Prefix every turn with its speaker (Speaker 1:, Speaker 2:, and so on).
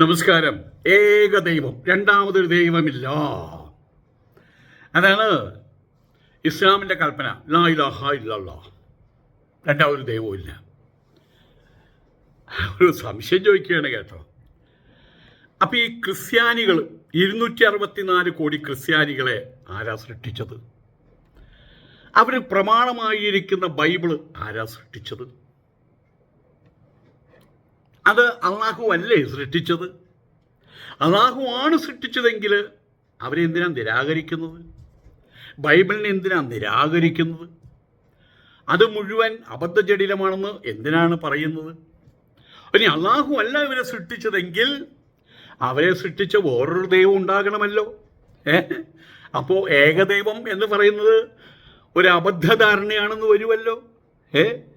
Speaker 1: നമസ്കാരം. ഏക ദൈവം. രണ്ടാമതൊരു ദൈവമില്ല. അതാണ് ഇസ്ലാമിന്റെ കൽപ്പന. ലാ ഇലാഹ ഇല്ലല്ലാ. രണ്ടാമതൊരു ദൈവമില്ല ഒരു സംശയം ചോദിക്കുകയാണ് കേട്ടോ. അപ്പം ഈ ക്രിസ്ത്യാനികൾ ഇരുന്നൂറ്റി അറുപത്തിനാല് കോടി ക്രിസ്ത്യാനികളെ ആരാ സൃഷ്ടിച്ചത്? അവർ പ്രമാണമായിരിക്കുന്ന ബൈബിൾ ആരാ സൃഷ്ടിച്ചത്? അത് അള്ളാഹു അല്ലേ സൃഷ്ടിച്ചത്? അള്ളാഹു ആണ് സൃഷ്ടിച്ചതെങ്കിൽ അവരെന്തിനാണ് നിരാകരിക്കുന്നത്? ബൈബിളിനെ എന്തിനാണ് നിരാകരിക്കുന്നത്? അത് മുഴുവൻ അബദ്ധജടിലമാണെന്ന് എന്തിനാണ് പറയുന്നത്? ഇനി അള്ളാഹു അല്ല ഇവരെ സൃഷ്ടിച്ചതെങ്കിൽ അവരെ സൃഷ്ടിച്ച വേറൊരു ദൈവം ഉണ്ടാകണമല്ലോ. ഏ? അപ്പോൾ ഏകദൈവം എന്ന് പറയുന്നത് ഒരു അബദ്ധധാരണയാണെന്ന് വരുമല്ലോ. ഏ?